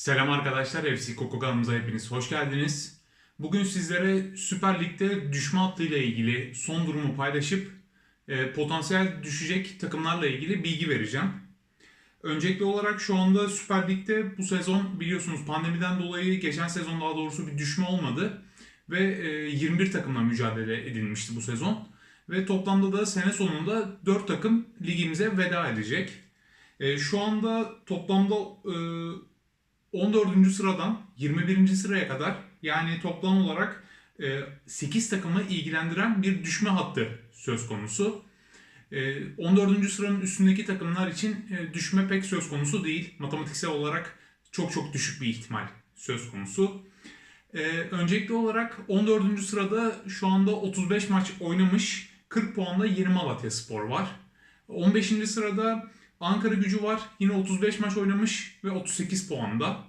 Selam arkadaşlar, FC Koko kanalımıza hepiniz hoş geldiniz. Bugün sizlere Süper Lig'de düşme hattıyla ilgili son durumu paylaşıp e, potansiyel düşecek takımlarla ilgili bilgi vereceğim. Öncelikli olarak şu anda Süper Lig'de bu sezon biliyorsunuz pandemiden dolayı geçen sezon daha doğrusu bir düşme olmadı. Ve e, 21 takımla mücadele edilmişti bu sezon. Ve toplamda da sene sonunda 4 takım ligimize veda edecek. E, şu anda toplamda e, 14. sıradan 21. sıraya kadar yani toplam olarak 8 takımı ilgilendiren bir düşme hattı söz konusu. E, 14. sıranın üstündeki takımlar için e, düşme pek söz konusu değil. Matematiksel olarak çok çok düşük bir ihtimal söz konusu. E, öncelikli olarak 14. sırada şu anda 35 maç oynamış 40 puanla Yeni Malatya Spor var. 15. sırada Ankara gücü var. Yine 35 maç oynamış ve 38 puanda.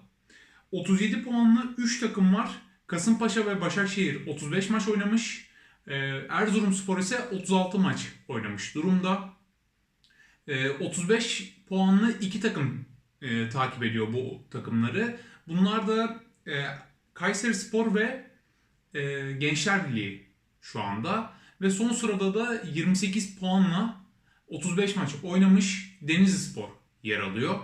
37 puanlı 3 takım var. Kasımpaşa ve Başakşehir 35 maç oynamış. Ee, Erzurumspor ise 36 maç oynamış durumda. Ee, 35 puanlı 2 takım e, takip ediyor bu takımları. Bunlar da e, Kayseri Spor ve e, Gençler Birliği şu anda. Ve son sırada da 28 puanla 35 maç oynamış Denizli Spor yer alıyor.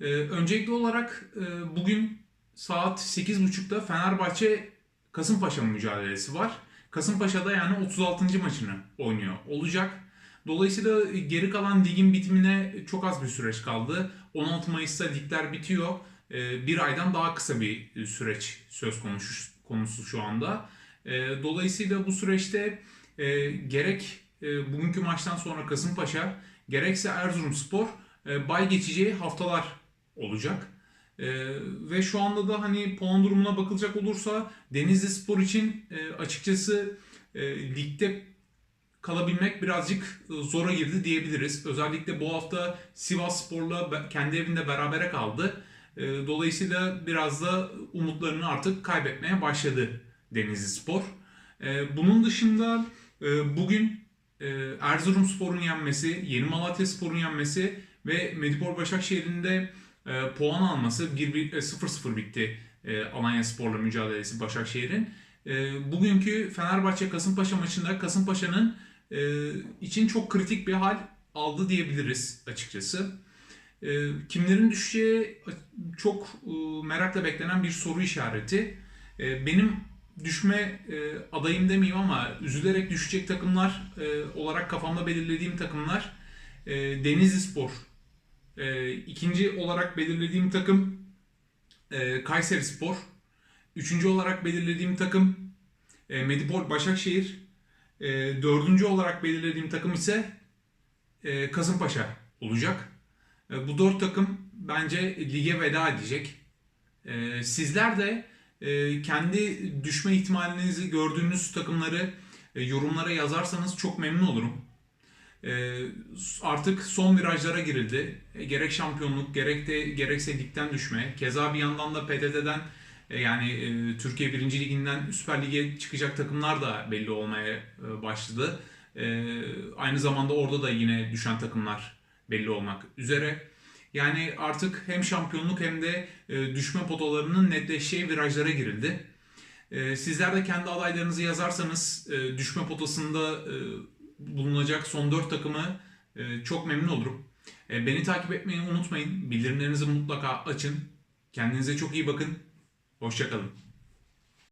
Ee, öncelikli olarak e, bugün saat 8.30'da Fenerbahçe Kasımpaşa mücadelesi var. Kasımpaşa'da yani 36. maçını oynuyor olacak. Dolayısıyla geri kalan ligin bitimine çok az bir süreç kaldı. 16 Mayıs'ta ligler bitiyor. Ee, bir aydan daha kısa bir süreç söz konusu, konusu şu anda. Ee, dolayısıyla bu süreçte e, gerek e, bugünkü maçtan sonra Kasımpaşa gerekse Erzurumspor e, bay geçeceği haftalar olacak. E, ve şu anda da hani puan durumuna bakılacak olursa Denizli Spor için e, açıkçası e, ligde kalabilmek birazcık zora girdi diyebiliriz. Özellikle bu hafta Sivas Spor'la kendi evinde berabere kaldı. E, dolayısıyla biraz da umutlarını artık kaybetmeye başladı Denizli Spor. Bunun dışında e, bugün Erzurumspor'un yenmesi, Yeni Malatya Spor'un yenmesi ve Medipol Başakşehir'in de e, puan alması 1-1 e, 0-0 bitti e, Alanya Spor'la mücadelesi Başakşehir'in. Bugünkü Fenerbahçe Kasımpaşa maçında Kasımpaşa'nın için çok kritik bir hal aldı diyebiliriz açıkçası. Kimlerin düşeceği çok merakla beklenen bir soru işareti. Benim düşme e, adayım demeyeyim ama üzülerek düşecek takımlar e, olarak kafamda belirlediğim takımlar e, Denizli Spor. E, ikinci olarak belirlediğim takım e, Kayseri Spor. Üçüncü olarak belirlediğim takım e, Medipol Başakşehir. E, dördüncü olarak belirlediğim takım ise e, Kasımpaşa olacak. E, bu dört takım bence lige veda edecek. E, sizler de e, kendi düşme ihtimalinizi gördüğünüz takımları e, yorumlara yazarsanız çok memnun olurum. E, artık son virajlara girildi. E, gerek şampiyonluk gerek de gerekse ligden düşme. Keza bir yandan da PTT'den e, yani Türkiye 1. Liginden Süper Lig'e çıkacak takımlar da belli olmaya başladı. Aynı zamanda orada da yine düşen takımlar belli olmak üzere. Yani artık hem şampiyonluk hem de e, düşme potalarının netleşeceği virajlara girildi. E, sizler de kendi adaylarınızı yazarsanız e, düşme potasında bulunacak son 4 takımı çok memnun olurum. Beni takip etmeyi unutmayın. Bildirimlerinizi mutlaka açın. Kendinize çok iyi bakın. Hoşçakalın.